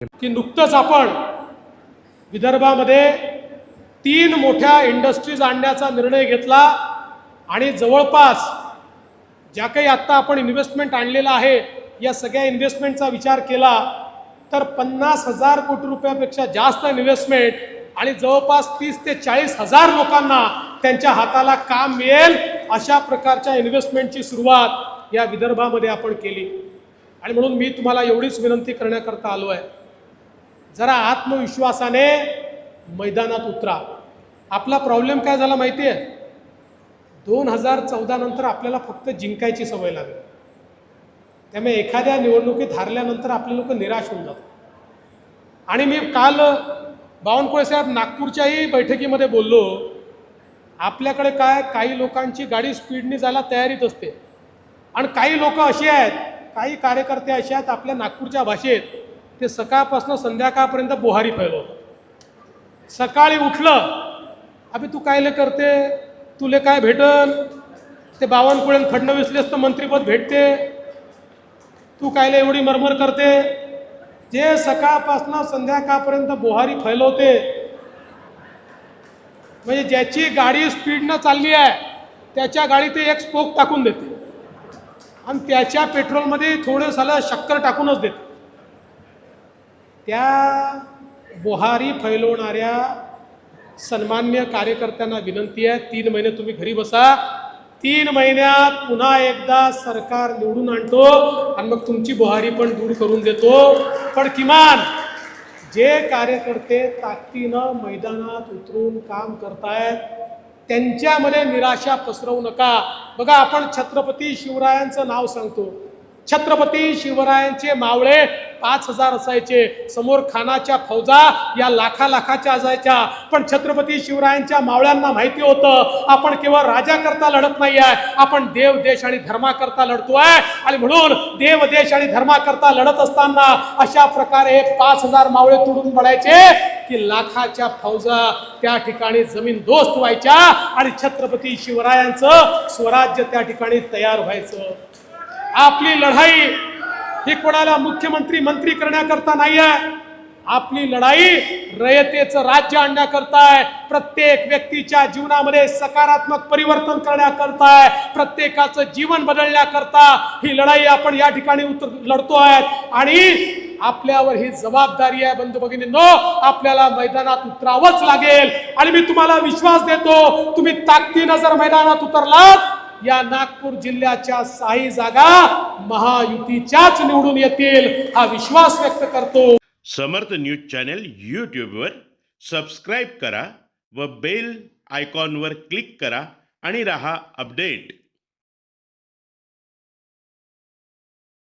की नुकतंच आपण विदर्भामध्ये तीन मोठ्या इंडस्ट्रीज आणण्याचा निर्णय घेतला आणि जवळपास ज्या काही आत्ता आपण इन्व्हेस्टमेंट आणलेलं आहे या सगळ्या इन्व्हेस्टमेंटचा विचार केला तर पन्नास हजार कोटी रुपयापेक्षा जास्त इन्व्हेस्टमेंट आणि जवळपास तीस ते चाळीस हजार लोकांना त्यांच्या हाताला काम मिळेल अशा प्रकारच्या इन्व्हेस्टमेंटची सुरुवात या विदर्भामध्ये आपण केली. आणि म्हणून मी तुम्हाला एवढीच विनंती करण्याकरता आलो आहे. जरा आत्मविश्वासाने मैदानात उतरा. आपला प्रॉब्लेम काय झाला माहिती आहे दोन हजार चौदा नंतर आपल्याला फक्त जिंकायची सवय लागली. त्यामुळे एखाद्या निवडणुकीत हारल्यानंतर आपले लोक निराश होऊन जातात. आणि मी काल बावनकुळे साहेब नागपूरच्याही बैठकीमध्ये बोललो आपल्याकडे काय काही लोकांची गाडी स्पीडने जायला तयारीत असते. आणि काही लोक असे आहेत काही कार्यकर्ते असे आहेत आपल्या नागपूरच्या भाषेत ते सकाळपासून संध्याकाळपर्यंत बोहारी फैलवतात सकाळी उठलं अभि तू कायले करते? तुले काय भेटल ते बावनकुळे फडणवीसलेच तर मंत्रीपद भेटते. तू कायले एवढी मरमर करते? जे सकाळपासून संध्याकाळपर्यंत बोहारी फैलवते म्हणजे ज्याची गाडी स्पीडनं चालली आहे त्याच्या गाडीत ते एक स्पोक टाकून देते. आणि त्याच्या पेट्रोलमध्ये थोडं शक्कर टाकूनच देते. त्या बोहारी फैलवणाऱ्या सन्मान्य कार्यकर्त्यांना विनंती आहे तीन महिने तुम्ही घरी बसा. तीन महिन्यात पुन्हा एकदा सरकार निवडून आणतो आणि मग तुमची बोहारी पण दूर करून देतो. पण किमान जे कार्यकर्ते ताकदीनं मैदानात उतरून काम करतायत त्यांच्यामध्ये निराशा पसरवू नका. बघा आपण छत्रपती शिवरायांचं नाव सांगतो. छत्रपती शिवरायांचे मावळे पाच हजार असायचे. समोर खानाच्या फौजा या लाखा लाखाच्या असायच्या. पण छत्रपती शिवरायांच्या मावळ्यांना माहिती होतं आपण केवळ राजाकरता लढत नाही आहे आपण देव देश आणि धर्माकरता लढतोय. आणि म्हणून देव देश आणि धर्माकरता लढत असताना अशा प्रकारे पाच हजार मावळे तुडून पडायचे की लाखाच्या फौजा त्या ठिकाणी जमीन दोस्त व्हायच्या आणि छत्रपती शिवरायांचं स्वराज्य त्या ठिकाणी तयार व्हायचं. आपली लढाई ही कोणाला मुख्यमंत्री मंत्री करण्याकरता नाही आहे आपली लढाई रयतेचं राज्य आणण्याकरताय. प्रत्येक व्यक्तीच्या जीवनामध्ये सकारात्मक परिवर्तन करण्याकरताय. प्रत्येकाचं जीवन बदलण्याकरता ही लढाई आपण या ठिकाणी उतर लढतो आहे आणि आपल्यावर ही जबाबदारी आहे बंधू भगिनींनो. आपल्याला मैदानात उतरावंच लागेल. आणि मी तुम्हाला विश्वास देतो तुम्ही ताकदीनं जर मैदानात उतरलात या नागपूर जिल्ह्याच्या साई जागा महायुतीच्याच निवडून येतील हा विश्वास व्यक्त करतो. समर्थ न्यूज चॅनल यूट्यूबवर सबस्क्राईब करा व बेल आयकॉनवर क्लिक करा आणि रहा अपडेट.